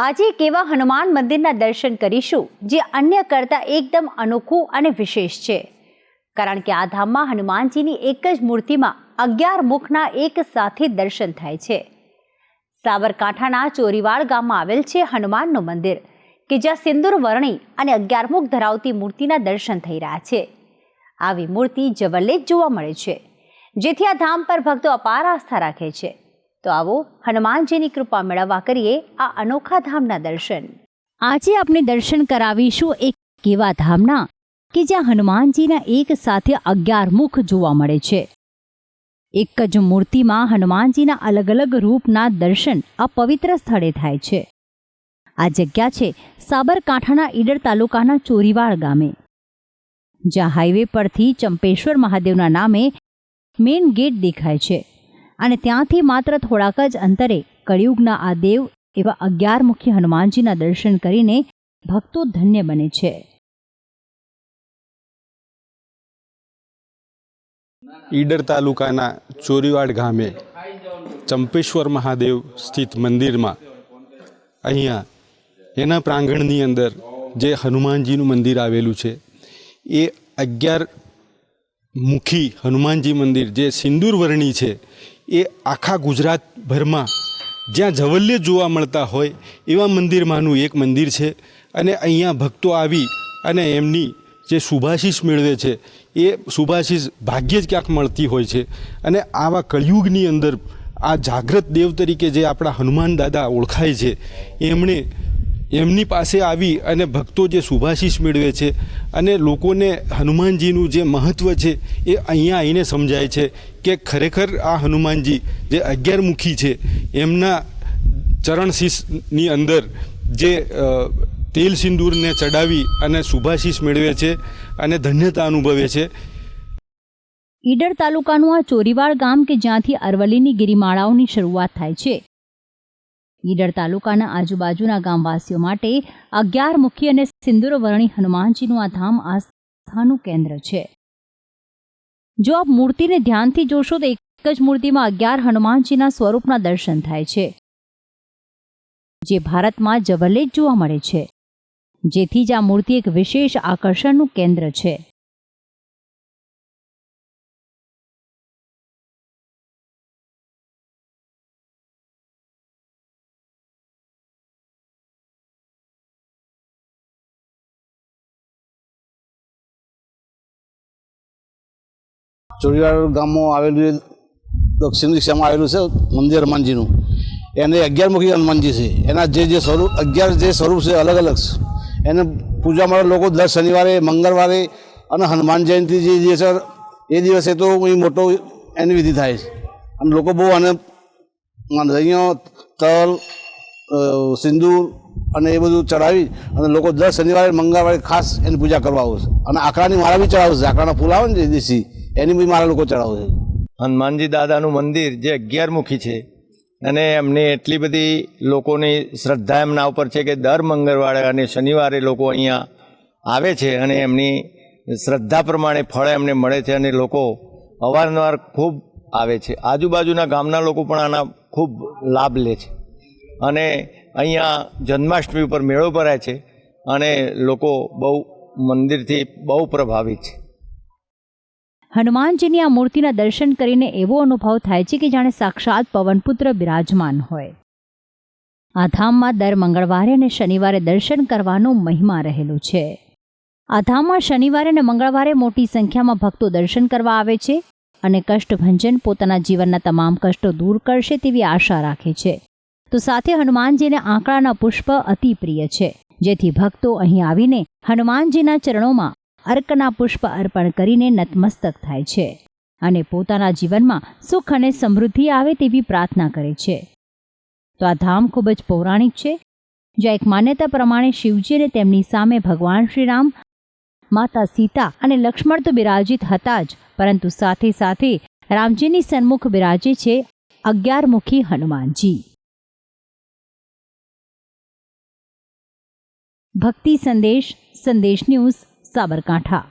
આજે એક એવા હનુમાન મંદિરના દર્શન કરીશું, જે અન્ય કરતાં એકદમ અનોખું અને વિશેષ છે. કારણ કે આ ધામમાં હનુમાનજીની એક જ મૂર્તિમાં અગિયાર મુખના એક સાથે દર્શન થાય છે. સાબરકાંઠાના ચોરીવાડ ગામમાં આવેલ છે હનુમાનનું મંદિર, કે જ્યાં સિંદૂર વર્ણી અને અગિયાર મુખ ધરાવતી મૂર્તિના દર્શન થઈ રહ્યા છે. આવી મૂર્તિ જવલ્લે જ જોવા મળે છે, જેથી આ ધામ પર ભક્તો અપાર આસ્થા રાખે છે. તો આવો હનુમાનજીની કૃપા મેળવવા કરીએ આ અનોખા ધામના દર્શન. આજે આપણે દર્શન કરાવીશું એક એવા ધામના કે જ્યાં હનુમાનજીના એક સાથે અગિયાર મુખ જોવા મળે છે. એક જ મૂર્તિમાં હનુમાનજીના અલગ અલગ રૂપના દર્શન આ પવિત્ર સ્થળે થાય છે. આ જગ્યા છે સાબરકાંઠાના ઈડર તાલુકાના ચોરીવાડ ગામે. જ્યાં હાઈવે પરથી ચંપેશ્વર મહાદેવના નામે મેઇન ગેટ દેખાય છે. અને ત્યાંથી માત્ર થોડાક જ અંતરે કળિયુગના આ દેવ એવા અગિયાર મુખી હનુમાનજીના દર્શન કરીને ભક્તો ધન્ય બને છે. ઈડર તાલુકાના ચોરીવાડ ગામે ચંપેશ્વર મહાદેવ સ્થિત મંદિરમાં અહીંયા એના પ્રાંગણની અંદર જે હનુમાનજીનું મંદિર આવેલું છે, એ અગિયાર મુખી હનુમાનજી મંદિર જે સિંદૂર વર્ણી છે એ આખા ગુજરાતભરમાં જ્યાં જવલ્ય જોવા મળતા હોય એવા મંદિરમાંનું એક મંદિર છે. અને અહીંયા ભક્તો આવી અને એમની જે શુભાશીષ મેળવે છે, એ શુભાશીષ ભાગ્યે જ ક્યાંક મળતી હોય છે. અને આવા કળિયુગની અંદર આ જાગ્રત દેવ તરીકે જે આપણા હનુમાન દાદા ઓળખાય છે, એમણે એમની પાસે આવી અને ભક્તો જે શુભાશીષ મેળવે છે અને લોકોને હનુમાનજીનું જે મહત્ત્વ છે, એ અહીંયા આવીને સમજાય છે કે ખરેખર આ હનુમાનજી જે અગિયારમુખી છે, એમના ચરણશીષની અંદર જે તેલ સિંદૂરને ચડાવી અને શુભાશીષ મેળવે છે અને ધન્યતા અનુભવે છે. ઈડર તાલુકાનું આ ચોરીવાડ ગામ કે જ્યાંથી અરવલ્લીની ગિરિમાળાઓની શરૂઆત થાય છે. ઈડર તાલુકાના આજુબાજુના ગામવાસીઓ માટે અગિયાર મુખી અને સિંદૂર હનુમાનજીનું આ ધામ આસ્થાનું કેન્દ્ર છે. જો આપ મૂર્તિને ધ્યાનથી જોશો તો એક જ મૂર્તિમાં અગિયાર હનુમાનજીના સ્વરૂપના દર્શન થાય છે, જે ભારતમાં જવલ્લે જ જોવા મળે છે. જેથી જ આ મૂર્તિ એક વિશેષ આકર્ષણનું કેન્દ્ર છે. ચોરીવાડ ગામમાં આવેલું દક્ષિણ દિશામાં આવેલું છે મંદિર હનુમાનજીનું. એને અગિયારમુખી હનુમાનજી છે. એના જે જે સ્વરૂપ, અગિયાર જે સ્વરૂપ છે અલગ અલગ એને પૂજા માટે લોકો દર શનિવારે, મંગળવારે અને હનુમાન જયંતિ જે દિવસે એ દિવસે તો અહીં મોટો એની વિધિ થાય છે. અને લોકો બહુ આને માને અહીંયા તલ સિંદૂર અને એ બધું ચડાવી અને લોકો દર શનિવારે, મંગળવારે ખાસ એની પૂજા કરવા આવશે અને આકડાની માળા બી ચડાવશે આકડાના ફૂલ આવે ને દેશી. એની બી મારા લોકો ચડાવે છે. હનુમાનજી દાદાનું મંદિર જે અગિયારમુખી છે, અને એમની એટલી બધી લોકોની શ્રદ્ધા એમના ઉપર છે કે દર મંગળવારે અને શનિવારે લોકો અહીંયા આવે છે અને એમની શ્રદ્ધા પ્રમાણે ફળ એમને મળે છે અને લોકો અવારનવાર ખૂબ આવે છે. આજુબાજુના ગામના લોકો પણ આના ખૂબ લાભ લે છે. અને અહીંયા જન્માષ્ટમી ઉપર મેળો ભરાય છે અને લોકો બહુ મંદિરથી બહુ પ્રભાવિત છે. હનુમાનજીની આ મૂર્તિના દર્શન કરીને એવો અનુભવ થાય છે કે જાણે સાક્ષાત પવનપુત્ર બિરાજમાન હોય. આ ધામમાં દર મંગળવારે અને શનિવારે દર્શન કરવાનો મહિમા રહેલો છે. આ ધામમાં શનિવારે અને મંગળવારે મોટી સંખ્યામાં ભક્તો દર્શન કરવા આવે છે અને કષ્ટભંજન પોતાના જીવનના તમામ કષ્ટો દૂર કરશે તેવી આશા રાખે છે. તો સાથે હનુમાનજીને આંકડાના પુષ્પ અતિ પ્રિય છે. જેથી ભક્તો અહીં આવીને હનુમાનજીના ચરણોમાં અર્કના પુષ્પ અર્પણ કરીને નતમસ્તક થાય છે અને પોતાના જીવનમાં સુખ અને સમૃદ્ધિ આવે તેવી પ્રાર્થના કરે છે. તો આ ધામ ખૂબ જ પૌરાણિક છે. જ્યાં એક માન્યતા પ્રમાણે શિવજી અને તેમની સામે ભગવાન શ્રીરામ, માતા સીતા અને લક્ષ્મણ તો બિરાજિત હતા જ, પરંતુ સાથે સાથે રામજીની સન્મુખ બિરાજે છે અગિયારમુખી હનુમાનજી. ભક્તિ સંદેશ સંદેશ ન્યૂઝ સાબરકાંઠા.